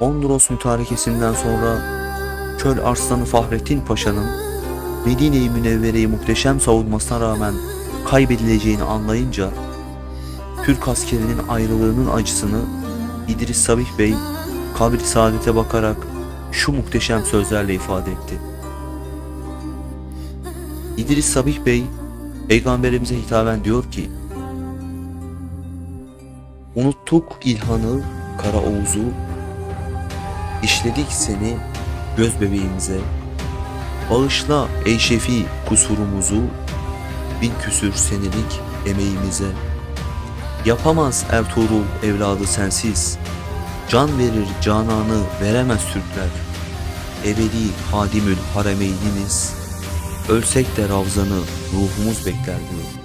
Ondros mütarekesinden sonra Çöl Arslanı Fahrettin Paşa'nın Medine-i Münevvere'yi muhteşem savunmasına rağmen kaybedileceğini anlayınca Türk askerinin ayrılığının acısını İdris Sabih Bey kabri saadete bakarak şu muhteşem sözlerle ifade etti. İdris Sabih Bey peygamberimize hitaben diyor ki Unuttuk İlhan'ı, Kara Oğuz'u, işledik seni göz bebeğimize. Bağışla ey şefi kusurumuzu, bin küsür senelik emeğimize. Yapamaz Ertuğrul evladı sensiz, can verir cananı veremez Türkler. Ebedi hadimül haremeynimiz, ölsek de Ravzan'ı ruhumuz bekler diyor.